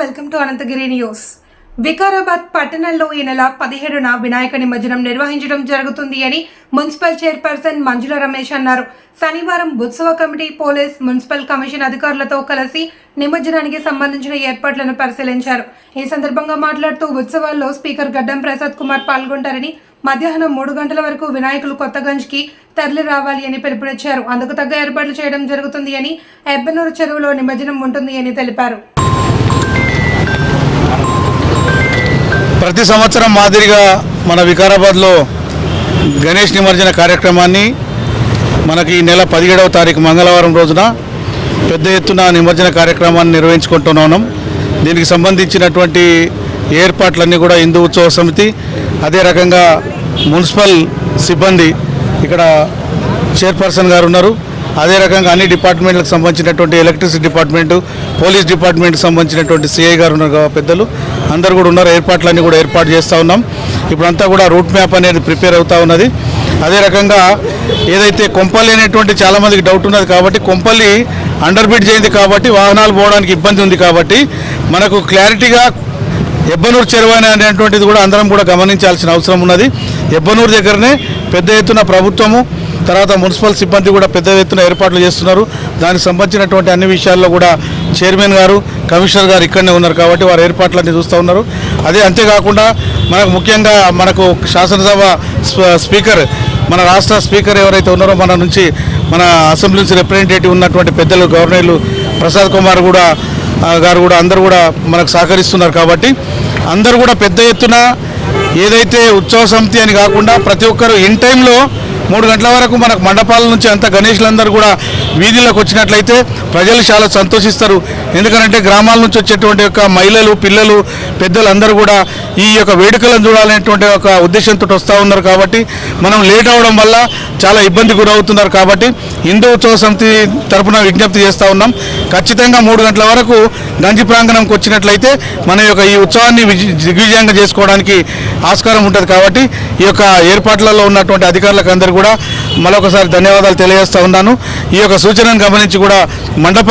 Welcome to Ananthagiri news. Vikarabad పట్టణంలో ఈ నెల పదిహేడున వినాయక నిమజ్జనం నిర్వహించడం జరుగుతుంది అని మున్సిపల్ చైర్పర్సన్ మంజుల రమేష్ అన్నారు. శనివారం ఉత్సవ కమిటీ పోలీస్ మున్సిపల్ కమిషన్ అధికారులతో కలిసి నిమజ్జనానికి సంబంధించిన ఏర్పాట్లను పరిశీలించారు. ఈ సందర్భంగా మాట్లాడుతూ ఉత్సవాల్లో స్పీకర్ గడ్డం ప్రసాద్ కుమార్ పాల్గొంటారని మధ్యాహ్నం మూడు గంటల వరకు వినాయకులు కొత్తగంజ్కి తరలి రావాలి అని పిలుపునిచ్చారు. అందుకు తగ్గ ఏర్పాట్లు చేయడం జరుగుతుంది అని ఎబ్బనూరు చెరువులో నిమజ్జనం ఉంటుంది అని తెలిపారు. ప్రతి సంవత్సరం మాదిరిగా మన వికారాబాద్లో గణేష్ నిమజ్జన కార్యక్రమాన్ని మనకి ఈ నెల పదిహేడవ తారీఖు మంగళవారం రోజున పెద్ద ఎత్తున నిమజ్జన కార్యక్రమాన్ని నిర్వహించుకుంటున్నాం. దీనికి సంబంధించినటువంటి ఏర్పాట్లన్నీ కూడా హిందూ ఉత్సవ సమితి అదే రకంగా మున్సిపల్ సిబ్బంది ఇక్కడ చైర్పర్సన్ గారు ఉన్నారు. అదే రకంగా అన్ని డిపార్ట్మెంట్లకు సంబంధించినటువంటి ఎలక్ట్రిసిటీ డిపార్ట్మెంటు పోలీస్ డిపార్ట్మెంట్కి సంబంధించినటువంటి సిఐ గారు ఉన్నారు పెద్దలు. అందరు కూడా ఉన్నారు ఏర్పాట్లన్నీ కూడా ఏర్పాటు చేస్తూ ఉన్నాం. ఇప్పుడంతా కూడా రూట్ మ్యాప్ అనేది ప్రిపేర్ అవుతూ ఉన్నది. అదే రకంగా ఏదైతే కొంపల్లి అనేటువంటి చాలామందికి డౌట్ ఉన్నది కాబట్టి కొంపల్లి అండర్ బిడ్ చేయింది కాబట్టి వాహనాలు పోవడానికి ఇబ్బంది ఉంది కాబట్టి మనకు క్లారిటీగా ఎబ్బనూరు చెరువు అనేటువంటిది కూడా అందరం కూడా గమనించాల్సిన అవసరం ఉన్నది. ఎబ్బనూరు దగ్గరనే పెద్ద ఎత్తున ప్రభుత్వము తర్వాత మున్సిపల్ సిబ్బంది కూడా పెద్ద ఎత్తున ఏర్పాట్లు చేస్తున్నారు. దానికి సంబంధించినటువంటి అన్ని విషయాల్లో కూడా చైర్మన్ గారు కమిషనర్ గారు ఇక్కడనే ఉన్నారు కాబట్టి వారు ఏర్పాట్లన్నీ చూస్తూ ఉన్నారు. అదే అంతేకాకుండా మనకు ముఖ్యంగా మనకు శాసనసభ స్ప- స్పీకర్ మన రాష్ట్ర స్పీకర్ ఎవరైతే ఉన్నారో మన నుంచి మన అసెంబ్లీ నుంచి రిప్రజెంటేటివ్ ఉన్నటువంటి పెద్దలు గవర్నర్లు ప్రసాద్ కుమార్ కూడా గారు కూడా అందరూ కూడా మనకు సహకరిస్తున్నారు కాబట్టి అందరూ కూడా పెద్ద ఎత్తున ఏదైతే ఉత్సవ సమితి అని కాకుండా ప్రతి ఒక్కరు ఇన్ టైంలో మూడు గంటల వరకు మనకు మండపాల నుంచి అంత గణేష్లందరూ కూడా వీధిలోకి వచ్చినట్లయితే ప్రజలు చాలా సంతోషిస్తారు. ఎందుకంటే గ్రామాల నుంచి వచ్చేటువంటి యొక్క మహిళలు పిల్లలు పెద్దలు అందరూ కూడా ఈ యొక్క వేడుకలను చూడాలనేటువంటి ఒక ఉద్దేశంతో వస్తూ ఉన్నారు కాబట్టి మనం లేట్ అవడం వల్ల చాలా ఇబ్బంది గురవుతున్నారు కాబట్టి హిందూ ఉత్సవ సమితి తరఫున విజ్ఞప్తి చేస్తూ ఉన్నాం. ఖచ్చితంగా మూడు గంటల వరకు గంజి ప్రాంగణంకి వచ్చినట్లయితే మన యొక్క ఈ ఉత్సవాన్ని దిగ్విజయంగా చేసుకోవడానికి ఆస్కారం ఉంటుంది కాబట్టి ఈ యొక్క ఏర్పాట్లలో ఉన్నటువంటి అధికారులకు అందరూ కూడా మరొకసారి ధన్యవాదాలు తెలియజేస్తూ ఉన్నాను. ఈ యొక్క సూచనను గమనించి కూడా మండప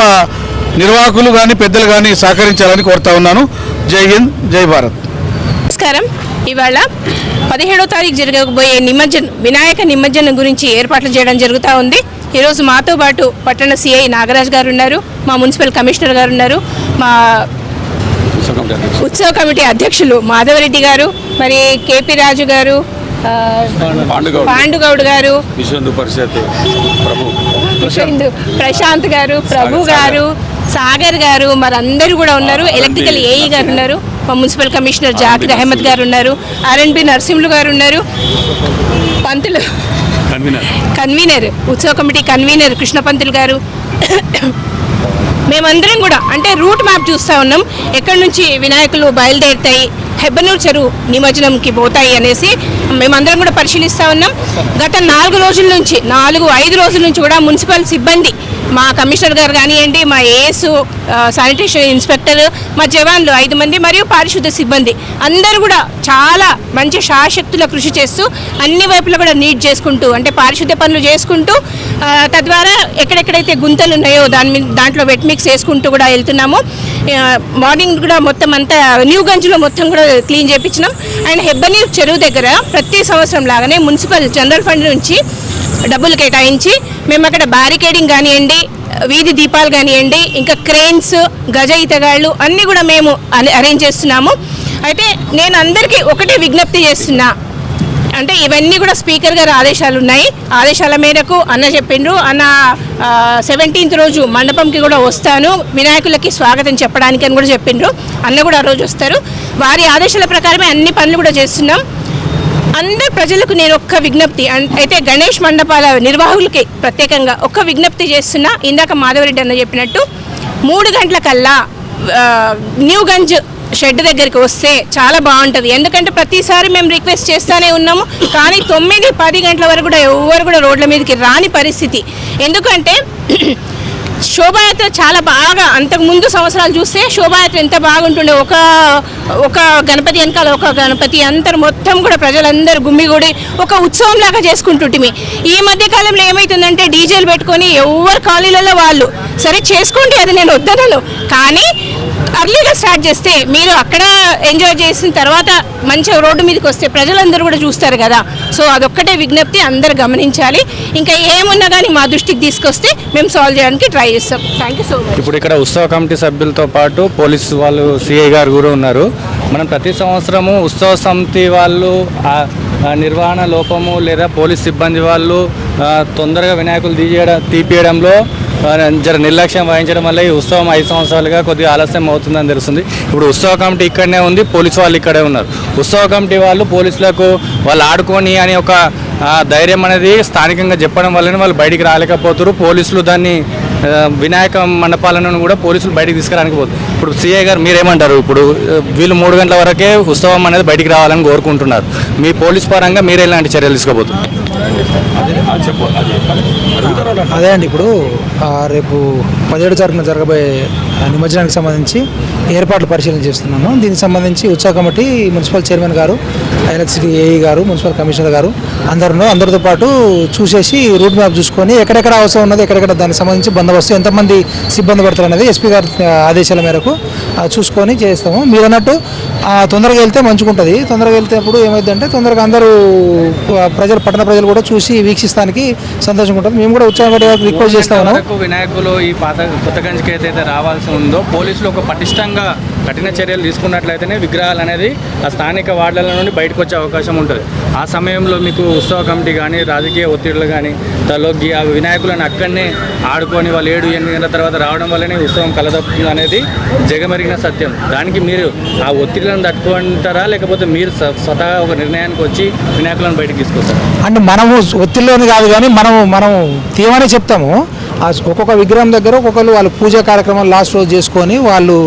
నిర్వాహకులు కానీ పెద్దలు కానీ సహకరించాలని కోరుతా ఉన్నాను. జై హింద్ జై భారత్. నమస్కారం. ఇవాళ పదిహేడో తారీఖు జరగబోయే నిమజ్జనం వినాయక నిమజ్జనం గురించి ఏర్పాట్లు చేయడం జరుగుతూ ఉంది. ఈరోజు మాతో పాటు పట్టణ సిఐ నాగరాజ్ గారు ఉన్నారు మా మున్సిపల్ కమిషనర్ గారు ఉన్నారు మా ఉత్సవ కమిటీ అధ్యక్షులు మాధవరెడ్డి గారు మరి కేపీ రాజు గారు పాండుగౌడ్. పాండుగౌడ్ గారు ప్రశాంత్ గారు ప్రభు గారు సాగర్ గారు మరి అందరూ కూడా ఉన్నారు. ఎలక్ట్రికల్ ఏఈ గారు ఉన్నారు. మా మున్సిపల్ కమిషనర్ జాకిర్ అహ్మద్ గారు ఉన్నారు. R N B Narasimhulu garu ఉన్నారు. పంతులు కన్వీనర్. కన్వీనర్. ఉత్సవ కమిటీ కన్వీనర్ కృష్ణ పంతులు గారు. మేమందరం కూడా అంటే రూట్ మ్యాప్ చూస్తూ ఉన్నాం. ఎక్కడి నుంచి వినాయకులు బయలుదేరుతాయి? హెబ్బనూరు చెరువు నిమజ్జనంకి పోతాయి అనేసి మేమందరం కూడా పరిశీలిస్తూ ఉన్నాం. గత నాలుగు రోజుల నుంచి నాలుగు ఐదు రోజుల నుంచి కూడా మున్సిపల్ సిబ్బంది మా కమిషనర్ గారు కానివ్వండి మా ఏఎస్ శానిటేషన్ ఇన్స్పెక్టర్ మా జవాన్లు ఐదు మంది మరియు పారిశుద్ధ సిబ్బంది అందరూ కూడా చాలా మంచి శాశక్తుల కృషి చేస్తూ అన్ని వైపులా కూడా నీట్ చేసుకుంటూ అంటే పారిశుద్ధ పనులు చేసుకుంటూ తద్వారా ఎక్కడెక్కడైతే గుంతలు ఉన్నాయో దాని మీద దాంట్లో వెట్ మిక్స్ వేసుకుంటూ కూడా వెళ్తున్నాము. మార్నింగ్ కూడా మొత్తం అంతా న్యూ గంజ్లో మొత్తం కూడా క్లీన్ చేయించినాం అండ్ హెబ్బనీర్ చెరువు దగ్గర ప్రతి సంవత్సరం లాగానే మున్సిపల్ జనరల్ ఫండ్ నుంచి డబ్బులు కేటాయించి మేము అక్కడ బ్యారికేడింగ్ కానివ్వండి వీధి దీపాలు కానివ్వండి ఇంకా క్రేన్స్ గజ ఈతగాళ్ళు అన్నీ కూడా మేము అరేంజ్ చేస్తున్నాము. అయితే నేను అందరికీ ఒకటే విజ్ఞప్తి చేస్తున్నా. అంటే ఇవన్నీ కూడా స్పీకర్ గారి ఆదేశాలు ఉన్నాయి. ఆదేశాల మేరకు అన్న చెప్పిండ్రు. అన్న సెవెంటీన్త్ రోజు మండపంకి కూడా వస్తాను. వినాయకులకి స్వాగతం చెప్పడానికి అని కూడా చెప్పిండ్రు. అన్న కూడా ఆ రోజు వస్తారు. వారి ఆదేశాల ప్రకారమే అన్ని పనులు కూడా చేస్తున్నాం. అందరు ప్రజలకు నేను ఒక్క విజ్ఞప్తి అయితే గణేష్ మండపాల నిర్వాహకులకి ప్రత్యేకంగా ఒక్క విజ్ఞప్తి చేస్తున్నా. ఇందాక మాధవరెడ్డి అన్న చెప్పినట్టు మూడు గంటల కల్లా న్యూగంజ్ షెడ్ దగ్గరికి వస్తే చాలా బాగుంటుంది. ఎందుకంటే ప్రతిసారి మేము రిక్వెస్ట్ చేస్తూనే ఉన్నాము కానీ తొమ్మిది పది గంటల వరకు కూడా ఎవరు కూడా రోడ్ల మీదకి రాని పరిస్థితి. ఎందుకంటే శోభాయాత్ర చాలా బాగా అంతకు ముందు సంవత్సరాలు చూస్తే శోభాయాత్ర ఎంత బాగుంటుండే. ఒక ఒక గణపతి వెనకాల ఒక గణపతి అందరు మొత్తం కూడా ప్రజలందరూ గుమ్మిగూడి ఒక ఉత్సవం లాగా చేసుకుంటుంటిమి. ఈ మధ్య కాలంలో ఏమవుతుందంటే డీజేలు పెట్టుకొని ఎవరు కాలనీలలో వాళ్ళు సరే చేసుకోండి అది నేను వద్దనను. కానీ అర్లీగా స్టార్ట్ చేస్తే మీరు అక్కడ ఎంజాయ్ చేసిన తర్వాత మంచిగా రోడ్డు మీదకి వస్తే ప్రజలందరూ కూడా చూస్తారు కదా. సో అదొక్కటే విజ్ఞప్తి అందరు గమనించాలి. ఇంకా ఏమున్నా కానీ మా దృష్టికి తీసుకొస్తే మేము సాల్వ్ చేయడానికి ట్రై చేస్తాం. థ్యాంక్ యూ సో మచ్ ఇప్పుడు ఇక్కడ ఉత్సవ కమిటీ సభ్యులతో పాటు పోలీసు వాళ్ళు సిఐ గారు కూడా ఉన్నారు. మనం ప్రతి సంవత్సరము ఉత్సవ సమితి వాళ్ళు నిర్వహణ లోపము లేదా పోలీస్ సిబ్బంది వాళ్ళు తొందరగా వినాయకులు తీయడం తీపియడంలో జర నిర్లక్ష్యం వహించడం వల్ల ఈ ఉత్సవం ఐదు సంవత్సరాలుగా కొద్దిగా ఆలస్యం అవుతుందని తెలుస్తుంది. ఇప్పుడు ఉత్సవ కమిటీ ఇక్కడనే ఉంది పోలీసు వాళ్ళు ఇక్కడే ఉన్నారు. ఉత్సవ కమిటీ వాళ్ళు పోలీసులకు వాళ్ళు ఆడుకొని అని ఒక ధైర్యం అనేది స్థానికంగా చెప్పడం వల్లనే వాళ్ళు బయటికి రాలేకపోతారు. పోలీసులు దాన్ని వినాయక మండపాలను కూడా పోలీసులు బయటకు తీసుకురానికి పోతుంది ఇప్పుడు సీఏ గారు మీరేమంటారు? ఇప్పుడు వీళ్ళు మూడు గంటల వరకే ఉత్సవం అనేది బయటికి రావాలని కోరుకుంటున్నారు. మీ పోలీస్ పరంగా మీరు ఎలాంటి చర్యలు తీసుకోబోతున్నారు అదే అండి ఇప్పుడు రేపు పదిహేడు తారీఖున జరగబోయే ఆ, నిమజ్జనానికి సంబంధించి ఏర్పాట్లు పరిశీలన చేస్తున్నాము. దీనికి సంబంధించి ఉత్సాహ committee municipal chairman garu electricity AE garu municipal commissioner garu అందరూ అందరితో పాటు చూసేసి రూట్ మ్యాప్ చూసుకొని ఎక్కడెక్కడ అవసరం ఉన్నది ఎక్కడెక్కడ దానికి సంబంధించి బందోబస్తు ఎంతమంది సిబ్బంది పడతారు అనేది ఎస్పీ గారి ఆదేశాల మేరకు చూసుకొని చేస్తాము. మీరు అన్నట్టు తొందరగా వెళ్తే మంచుకుంటుంది తొందరగా వెళ్తేప్పుడు ఏమైందంటే తొందరగా అందరూ ప్రజలు పట్టణ ప్రజలు కూడా చూసి వీక్షిస్తానికి సంతోషంగా ఉంటుంది. మేము కూడా ఉత్సాహం రిక్వెస్ట్ చేస్తాము వినాయకులు ఈ పాత కొత్త ఏదైతే రావాల్సి ఉందో పోలీసులు ఒక పటిష్టంగా కఠిన చర్యలు తీసుకున్నట్లయితేనే విగ్రహాలు అనేది ఆ స్థానిక వార్డుల నుండి బయటకు వచ్చే అవకాశం ఉంటుంది. ఆ సమయంలో మీకు ఉత్సవ కమిటీ కానీ రాజకీయ ఒత్తిడులు కానీ తలొగ్గి ఆ వినాయకులను అక్కడనే ఆడుకొని వాళ్ళు ఏడు ఎనిమిది గంటల తర్వాత రావడం వల్లనే ఉత్సవం కలదప్పుతుంది అనేది జగమెరిగిన సత్యం. దానికి మీరు ఆ ఒత్తిడిలను తట్టుకుంటారా? లేకపోతే మీరు స్వతహా ఒక నిర్ణయానికి వచ్చి వినాయకులను బయటకు తీసుకొస్తారు? అంటే మనము ఒత్తిడిలోని కాదు కానీ మనము మనం తీయమని చెప్తాము. ఆ ఒక్కొక్క విగ్రహం దగ్గర ఒక్కొక్కరు వాళ్ళు పూజా కార్యక్రమాలు లాస్ట్ రోజు చేసుకొని వాళ్ళు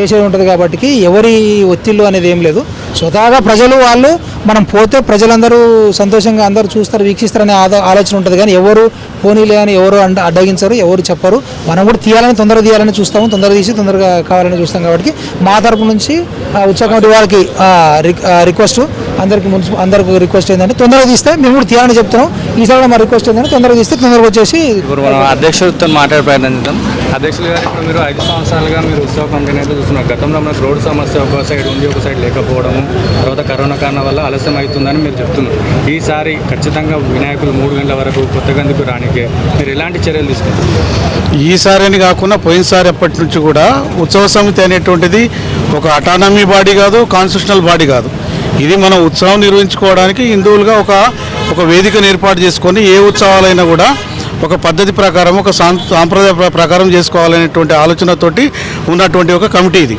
చేసేది ఉంటుంది కాబట్టి ఎవరి ఒత్తిళ్ళు అనేది ఏం లేదు. స్వతహాగా ప్రజలు వాళ్ళు మనం పోతే ప్రజలందరూ సంతోషంగా అందరూ చూస్తారు వీక్షిస్తారనే ఆద- ఆలోచన ఉంటుంది. కానీ ఎవరు పోనీలే అని ఎవరు అండ అడ్డగించరు ఎవరు చెప్పరు. మనం కూడా తీయాలని తొందరగా తీయాలని చూస్తాము. తొందరగా తీసి తొందరగా కావాలని చూస్తాం కాబట్టి మా తరపు నుంచి ఆ వాళ్ళకి కమిటీ రిక్వెస్ట్ అందరికి మున్సిపల్ అందరికి రిక్వెస్ట్ ఏంటంటే తొందరగా తీస్తే మేము కూడా తీయాలని చెప్తున్నాం. ఈసారి కూడా మా రిక్వెస్ట్ ఏంటంటే తొందరగా తీస్తే తొందరగా వచ్చేసి ఇప్పుడు మనం అధ్యక్షుడితో మాట్లాడే ప్రయత్నం చేద్దాం. అధ్యక్షులు గారు ఇప్పుడు మీరు ఐదు సంవత్సరాలుగా మీరు ఉత్సవ కంపెనీ అయితే చూస్తున్నారు. గతంలో మనకు రోడ్డు సమస్య ఒక సైడ్ ఉంది ఒక సైడ్ లేకపోవడము తర్వాత కరోనా కారణం వల్ల ఆలస్యం అవుతుందని మీరు చెప్తున్నారు. ఈసారి ఖచ్చితంగా వినాయకులు మూడు గంటల వరకు కొత్త గందుకు రానికే మీరు ఎలాంటి చర్యలు తీసుకుంటారు? ఈసారి అని కాకుండా పోయినసారి ఎప్పటి నుంచి కూడా ఉత్సవ సమితి అనేటువంటిది ఒక అటానమీ బాడీ కాదు కాన్స్టిట్యూషనల్ బాడీ కాదు. ఇది మనం ఉత్సవం నిర్వహించుకోవడానికి హిందువులుగా ఒక ఒక వేదికను ఏర్పాటు చేసుకొని ఏ ఉత్సవాలైనా కూడా ఒక పద్ధతి ప్రకారం ఒక సాం- సాంప్రదాయ ప్రకారం చేసుకోవాలనేటువంటి ఆలోచనతోటి ఉన్నటువంటి ఒక కమిటీ ఇది.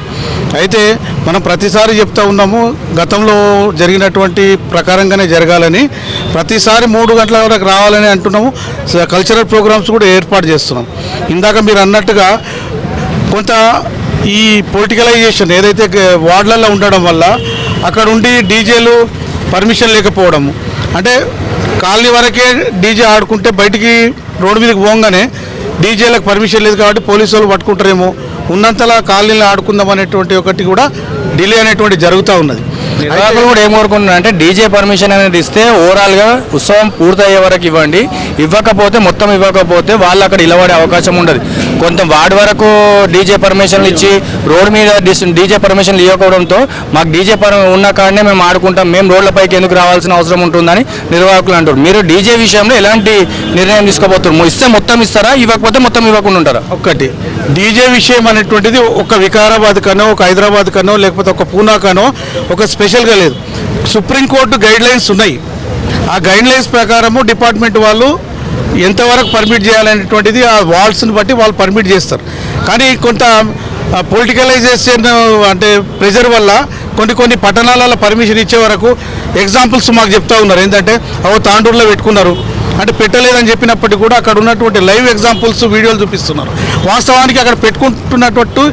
అయితే మనం ప్రతిసారి చెప్తా ఉన్నాము గతంలో జరిగినటువంటి ప్రకారంగానే జరగాలని. ప్రతిసారి మూడు గంటల వరకు రావాలని అంటున్నాము. కల్చరల్ ప్రోగ్రామ్స్ కూడా ఏర్పాటు చేస్తున్నాం. ఇందాక మీరు అన్నట్టుగా కొంత ఈ పొలిటికలైజేషన్ ఏదైతే వార్డులలో ఉండడం వల్ల అక్కడ ఉండి డీజేలు పర్మిషన్ లేకపోవడము. అంటే కాలనీ వరకే డీజే ఆడుకుంటే బయటికి రోడ్డు మీదకి పోగానే డీజేలకు పర్మిషన్ లేదు కాబట్టి పోలీసు వాళ్ళు పట్టుకుంటారేమో. ఉన్నంతలా కాలనీలో ఆడుకుందాం అనేటువంటి ఒకటి కూడా డిలే అనేటువంటి జరుగుతూ ఉన్నది. నిర్వాహకులు కూడా ఏం కోరుకుంటున్నారు అంటే డీజే పర్మిషన్ అనేది ఇస్తే ఓవరాల్గా ఉత్సవం పూర్తయ్యే వరకు ఇవ్వండి. ఇవ్వకపోతే మొత్తం ఇవ్వకపోతే వాళ్ళు అక్కడ ఇలవడే అవకాశం ఉండదు. కొంత వార్డు వరకు డీజే పర్మిషన్లు ఇచ్చి రోడ్ మీద డీజే పర్మిషన్లు ఇవ్వకపోవడంతో మాకు డీజే పర్ ఉన్న కాడనే మేము ఆడుకుంటాం. మేము రోడ్లపైకి ఎందుకు రావాల్సిన అవసరం ఉంటుందని నిర్వాహకులు అంటారు మీరు డీజే విషయంలో ఎలాంటి నిర్ణయం తీసుకోబోతున్నారు? ఇస్తే మొత్తం ఇస్తారా? ఇవ్వకపోతే మొత్తం ఇవ్వకుండా ఉంటారా? ఒక్కటి డీజే విషయం అనేటువంటిది ఒక వికారాబాద్ కనో ఒక హైదరాబాద్ కనో లేకపోతే ఒక పూనా కనో ఒక స్పెషల్గా లేదు. సుప్రీంకోర్టు గైడ్ లైన్స్ ఉన్నాయి. ఆ గైడ్ లైన్స్ ప్రకారము డిపార్ట్మెంట్ వాళ్ళు ఎంతవరకు పర్మిట్ చేయాలనేటువంటిది ఆ వాల్స్ని బట్టి వాళ్ళు పర్మిట్ చేస్తారు. కానీ కొంత పొలిటికలైజేషన్ అంటే ప్రెజర్ వల్ల కొన్ని కొన్ని పట్టణాలలో పర్మిషన్ ఇచ్చే వరకు ఎగ్జాంపుల్స్ మాకు చెప్తా ఉన్నారు. ఏంటంటే అవో తాండూరులో పెట్టుకున్నారు. అంటే పెట్టలేదని చెప్పినప్పటికీ కూడా అక్కడ ఉన్నటువంటి లైవ్ ఎగ్జాంపుల్స్ వీడియోలు చూపిస్తున్నారు. వాస్తవానికి అక్కడ పెట్టుకుంటున్నట్టు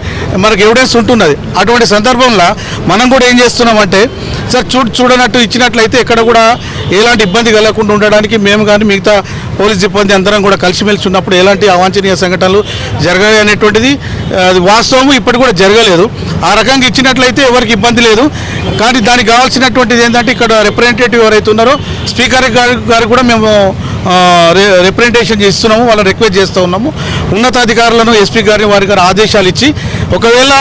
మనకు ఎవిడెన్స్ ఉంటున్నది. అటువంటి సందర్భంలో మనం కూడా ఏం చేస్తున్నామంటే సార్ చూడు చూడనట్టు ఇచ్చినట్లయితే ఎక్కడ కూడా ఎలాంటి ఇబ్బంది కలగకుండా ఉండడానికి మేము కానీ మిగతా పోలీస్ సిబ్బంది అందరం కూడా కలిసిమెలిసి ఉన్నప్పుడు ఎలాంటి అవాంఛనీయ సంఘటనలు జరగాలి అనేటువంటిది అది వాస్తవం ఇప్పటి కూడా జరగలేదు. ఆ రకంగా ఇచ్చినట్లయితే ఎవరికి ఇబ్బంది లేదు. కానీ దానికి కావాల్సినటువంటిది ఏంటంటే ఇక్కడ రిప్రజెంటేటివ్ ఎవరైతే ఉన్నారో స్పీకర్ గారు గారు కూడా మేము రిప్రజెంటేషన్ చేస్తున్నాము వాళ్ళని రిక్వెస్ట్ చేస్తూ ఉన్నాము. ఉన్నతాధికారులను ఎస్పీ గారిని వారి గారు ఆదేశాలు ఇచ్చి ఒకవేళ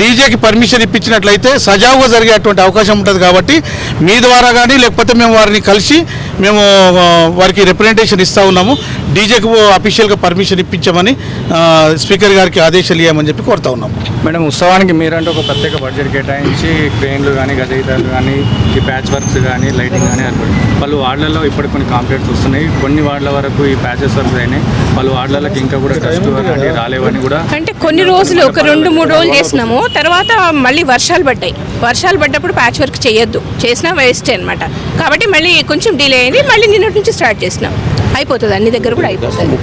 డీజేకి పర్మిషన్ ఇప్పించినట్లయితే సజావుగా జరిగేటువంటి అవకాశం ఉంటుంది కాబట్టి మీ ద్వారా కానీ లేకపోతే మేము వారిని కలిసి మేము వారికి రిప్రజెంటేషన్ ఇస్తూ ఉన్నాము. డీజేకి అఫీషియల్గా పర్మిషన్ ఇప్పించమని స్పీకర్ గారికి ఆదేశాలు ఇవ్వమని చెప్పి కోరుతా ఉన్నాము. మేడం ఉత్సవానికి మీరంటే ఒక ప్రత్యేక బడ్జెట్ కేటాయించి క్రెయిన్లు కానీ గజయితాలు కానీ ఈ ప్యాచ్ వర్క్స్ కానీ లైటింగ్ కానీ పలు వార్డులలో ఇప్పటికి కొన్ని కాంప్లైంట్స్ వస్తున్నాయి. కొన్ని వార్డుల వరకు ఈ ప్యాచెస్ వర్క్స్ అయినాయి. పలు వార్డులకు ఇంకా కూడా డస్ట్ అలాంటివి రాలేవని కూడా అంటే కొన్ని రోజులు ఒక రెండు మూడు రోజులు చేసినాము. తర్వాత మళ్ళీ వర్షాలు పడ్డాయి. వర్షాలు పడ్డప్పుడు ప్యాచ్ వర్క్ చేయొద్దు. చేసినా వేస్ట్ అనమాట కాబట్టి మళ్ళీ కొంచెం డిలే అయింది మళ్ళీ నిన్నటి నుంచి స్టార్ట్ చేసినాం. అయిపోతుంది అన్ని దగ్గర కూడా అయిపోతుంది.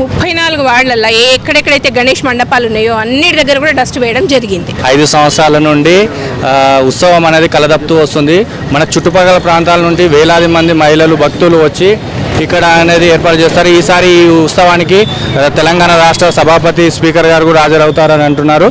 ముప్పై నాలుగు వార్డులలో ఎక్కడెక్కడైతే గణేష్ మండపాలు ఉన్నాయో అన్ని దగ్గర కూడా డస్ట్ వేయడం జరిగింది. ఐదు సంవత్సరాల నుండి ఉత్సవం అనేది కలదప్పుతూ వస్తుంది. మన చుట్టుపక్కల ప్రాంతాల నుండి వేలాది మంది మహిళలు భక్తులు వచ్చి ఇక్కడ అనేది ఏర్పాటు చేస్తారు. ఈసారి ఈ ఉత్సవానికి తెలంగాణ రాష్ట్ర సభాపతి స్పీకర్ గారు కూడా హాజరవుతారని అంటున్నారు.